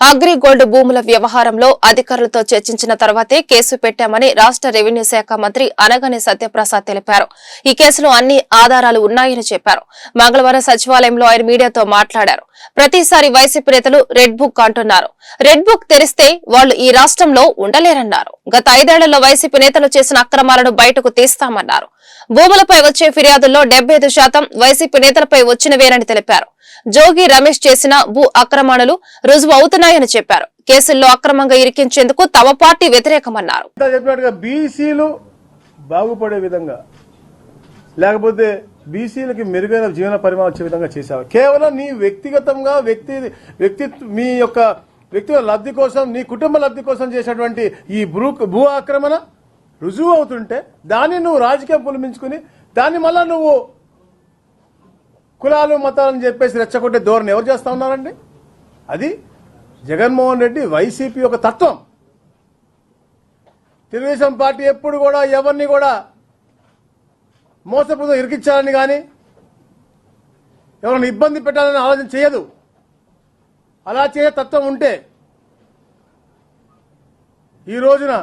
అగ్రిగోల్డ్ భూముల వ్యవహారంలో అధికారులతో చర్చించిన తర్వాతే కేసు పెట్టామని రాష్ట్ర రెవెన్యూ శాఖ మంత్రి అనగని సత్యప్రసాద్ తెలిపారు. ఈ కేసులో అన్ని ఆధారాలు ఉన్నాయని చెప్పారు. మంగళవారం సచివాలయంలో ఆయన మీడియాతో మాట్లాడారు. ప్రతిసారి వైసీపీ నేతలు రెడ్ బుక్ అంటున్నారు. రెడ్ బుక్ తెరిస్తే వాళ్ళు ఈ రాష్ట్రంలో ఉండలేరన్నారు. గత ఐదేళ్ళలో వైసీపీ నేతలు చేసిన అక్రమాలను బయటకు తీస్తామన్నారు. భూములపై వచ్చే ఫిర్యాదుల్లో డెబ్బై శాతం వైసీపీ నేతలపై వచ్చినవేనని తెలిపారు. జోగి రమేష్ చేసిన భూ ఆక్రమణలు రుజువు అవుతున్నాయని చెప్పారు. కేసుల్లో అక్రమంగా ఇరికించేందుకు తమ పార్టీ వ్యతిరేకమన్నారు. చెప్పినట్టుగా బీసీలు బాగుపడే విధంగా లేకపోతే బీసీలకి మెరుగైన జీవన పరిమాణం వచ్చే విధంగా చేశావు? కేవలం నీ వ్యక్తిగతంగా వ్యక్తి వ్యక్తి మీ యొక్క వ్యక్తిగత లబ్ధి కోసం నీ కుటుంబ లబ్ధి కోసం చేసినటువంటి ఈ భూ భూ ఆక్రమణ రుజువు అవుతుంటే దాన్ని నువ్వు రాజకీయం పులిమించుకుని దాన్ని మళ్ళా నువ్వు కులాలు మతాలని చెప్పేసి రెచ్చగొట్టే ధోరణి ఎవరు చేస్తూ ఉన్నారండి? అది జగన్మోహన్ రెడ్డి వైసీపీ యొక్క తత్వం. తెలుగుదేశం పార్టీ ఎప్పుడు కూడా ఎవరిని కూడా మోసపూర్వకం ఇరికించాలని కానీ ఎవరిని ఇబ్బంది పెట్టాలని ఆలోచన చేయదు. అలా చేసే తత్వం ఉంటే ఈ రోజున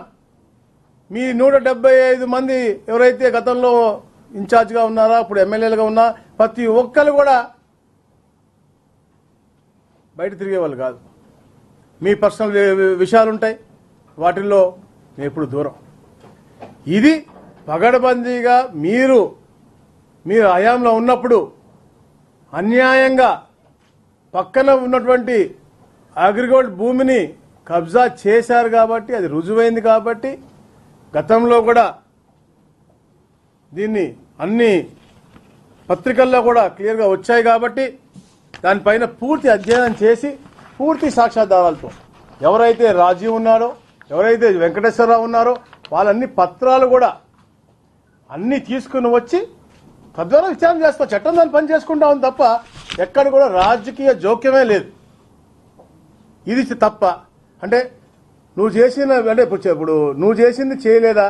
మీ నూట ఐదు మంది ఎవరైతే గతంలో ఇన్ఛార్జ్గా ఉన్నారా ఇప్పుడు ఎమ్మెల్యేలుగా ఉన్నా ప్రతి ఒక్కరు కూడా బయట తిరిగేవాళ్ళు కాదు. మీ పర్సనల్ విషయాలు ఉంటాయి వాటిల్లో నేను ఎప్పుడు దూరం. ఇది పగడబందీగా మీరు మీరు హయాంలో ఉన్నప్పుడు అన్యాయంగా పక్కన ఉన్నటువంటి అగ్రిగోల్డ్ భూమిని కబ్జా చేశారు కాబట్టి అది రుజువైంది కాబట్టి గతంలో కూడా దీన్ని అన్ని పత్రికల్లో కూడా క్లియర్గా వచ్చాయి కాబట్టి దానిపైన పూర్తి అధ్యయనం చేసి పూర్తి సాక్ష్యాధారాలతో ఎవరైతే రాజీవ్ ఉన్నారో ఎవరైతే వెంకటేశ్వరరావు ఉన్నారో వాళ్ళన్ని పత్రాలు కూడా అన్నీ తీసుకుని వచ్చి తద్వారా విచారణ చేస్తాం చట్టం దాన్ని పని చేసుకుంటా ఉంది తప్ప ఎక్కడ కూడా రాజకీయ జోక్యమే లేదు. ఇది తప్ప. అంటే నువ్వు చేసిన అంటే ఇప్పుడు ఇప్పుడు నువ్వు చేసింది చేయలేదా?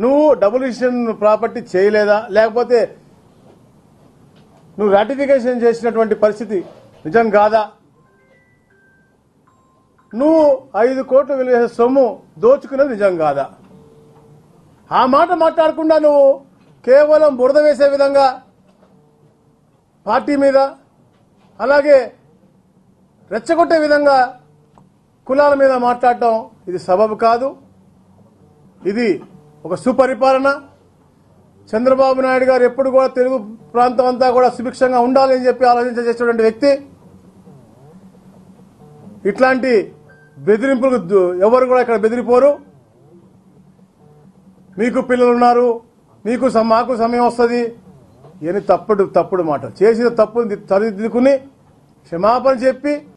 నువ్వు డబుల్ రిజిస్ట్రేషన్ ప్రాపర్టీ చేయలేదా? లేకపోతే నువ్వు రాటిఫికేషన్ చేసినటువంటి పరిస్థితి నిజం కాదా? నువ్వు ఐదు కోట్లు విలువ సొమ్ము దోచుకున్నది నిజం కాదా? ఆ మాట మాట్లాడకుండా నువ్వు కేవలం బురద వేసే విధంగా పార్టీ మీద అలాగే రెచ్చగొట్టే విధంగా కులాల మీద మాట్లాడటం ఇది సబబు కాదు. ఇది ఒక సుపరిపాలన. చంద్రబాబు నాయుడు గారు ఎప్పుడు కూడా తెలుగు ప్రాంతం అంతా కూడా సుభిక్షంగా ఉండాలని చెప్పి ఆలోచించ చేసేటువంటి వ్యక్తి. ఇట్లాంటి బెదిరింపులకు ఎవరు కూడా ఇక్కడ బెదిరిపోరు. మీకు పిల్లలు ఉన్నారు మీకు మాకు సమయం వస్తుంది అని తప్పుడు తప్పుడు మాట. చేసిన తప్పుని సరిదిద్దుకుని క్షమాపణ చెప్పి